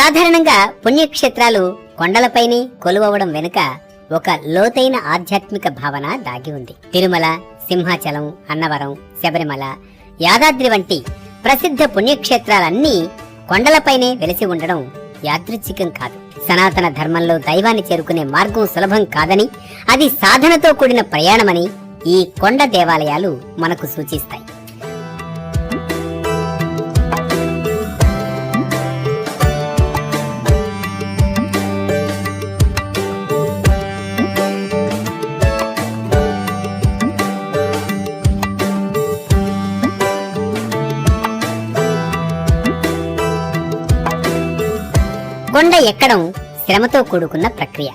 సాధారణంగా పుణ్యక్షేత్రాలు కొండలపైనే కొలువవడం వెనుక ఒక లోతైన ఆధ్యాత్మిక భావన దాగి ఉంది. తిరుమల సింహాచలం అన్నవరం శబరిమల యాదాద్రి వంటి ప్రసిద్ధ పుణ్యక్షేత్రాలన్నీ కొండలపైనే వెలిసి ఉండడం యాదృచ్ఛికం కాదు. సనాతన ధర్మంలో దైవాన్ని చేరుకునే మార్గం సులభం కాదని అది సాధనతో కూడిన ప్రయాణమని ఈ కొండ దేవాలయాలు మనకు సూచిస్తాయి. కొండ ఎక్కడం శ్రమతో కూడుకున్న ప్రక్రియ.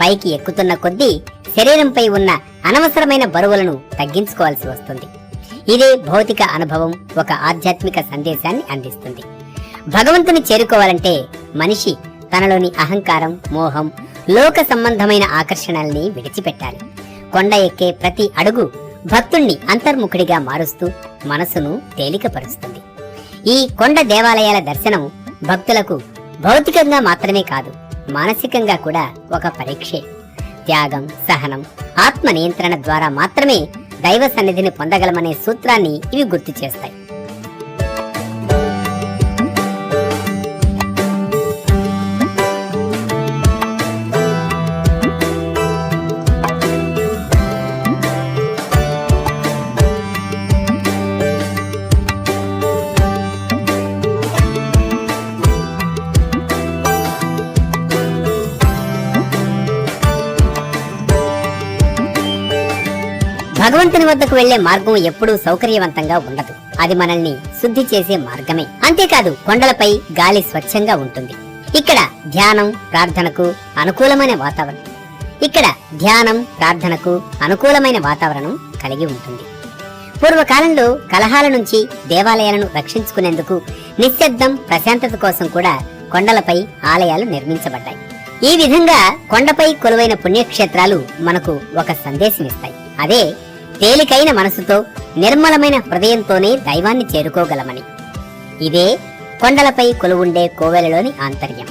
పైకి ఎక్కుతున్న కొద్దీ శరీరంపై ఉన్న అనవసరమైన బరువులను తగ్గించుకోవాల్సి వస్తుంది. ఇదే భౌతిక అనుభవం ఒక ఆధ్యాత్మిక సందేశాన్ని అందిస్తుంది. భగవంతుని చేరుకోవాలంటే మనిషి తనలోని అహంకారం మోహం లోక సంబంధమైన ఆకర్షణల్ని విడిచిపెట్టాలి. కొండ ఎక్కే ప్రతి అడుగు భక్తుణ్ణి అంతర్ముఖుడిగా మారుస్తూ మనసును తేలికపరుస్తుంది. ఈ కొండ దేవాలయాల దర్శనం భక్తులకు భౌతికంగా మాత్రమే కాదు మానసికంగా కూడా ఒక పరీక్షే. త్యాగం సహనం ఆత్మ నియంత్రణ ద్వారా మాత్రమే దైవ సన్నిధిని పొందగలమనే సూత్రాన్ని ఇవి గుర్తు చేస్తాయి. భగవంతుని వద్దకు వెళ్ళే మార్గం ఎప్పుడూ సౌకర్యవంతంగా ఉండదు. అది మనల్ని శుద్ధి చేసే మార్గమే. అంతేకాదు కొండలపై గాలి స్వచ్ఛంగా ఉంటుంది. ఇక్కడ ధ్యానం ప్రార్థనకు అనుకూలమైన వాతావరణం. ఇక్కడ ధ్యానం ప్రార్థనకు అనుకూలమైన వాతావరణం కలిగి ఉంటుంది. పూర్వకాలంలో కలహాల నుంచి దేవాలయాలను రక్షించుకునేందుకు నిశ్శబ్దం ప్రశాంతత కోసం కూడా కొండలపై ఆలయాలు నిర్మించబడ్డాయి. ఈ విధంగా కొండపై కొలువైన పుణ్యక్షేత్రాలు మనకు ఒక సందేశం ఇస్తాయి అదే తేలికైన మనసుతో నిర్మలమైన హృదయంతోనే దైవాన్ని చేరుకోగలమని. ఇదే కొండలపై కొలువుండే కోవెలలోని ఆంతర్యం.